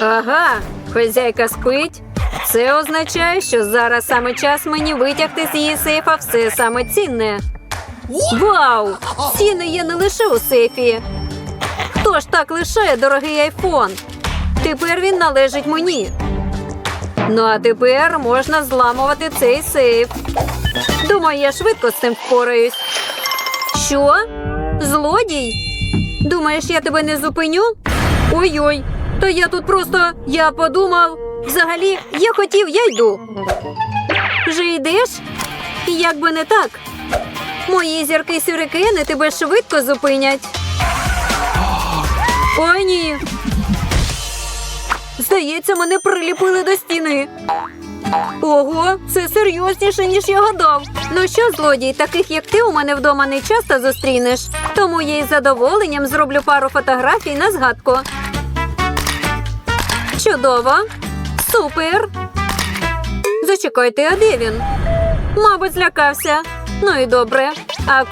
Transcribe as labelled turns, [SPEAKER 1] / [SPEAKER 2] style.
[SPEAKER 1] Ага, хазяйка спить. Це означає, що зараз саме час мені витягти з її сейфа все саме цінне. Вау! Ціни є не лише у сейфі. Хто ж так лишає дорогий айфон? Тепер він належить мені. Ну а тепер можна зламувати цей сейф. Думаю, я швидко з цим впораюсь. Що? Злодій? Думаєш, я тебе не зупиню? Ой-ой, та я тут просто я подумав. Взагалі, я хотів, я йду. Вже йдеш? Як би не так. Мої зірки сюрикени тебе швидко зупинять. Ой, ні. Здається, мене приліпили до стіни. Ого, це серйозніше, ніж я гадав. Ну що, злодій, таких як ти у мене вдома не часто зустрінеш. Тому я із задоволенням зроблю пару фотографій на згадку. Чудово. Супер. Зачекайте, а де він? Мабуть, злякався. Ну і добре. А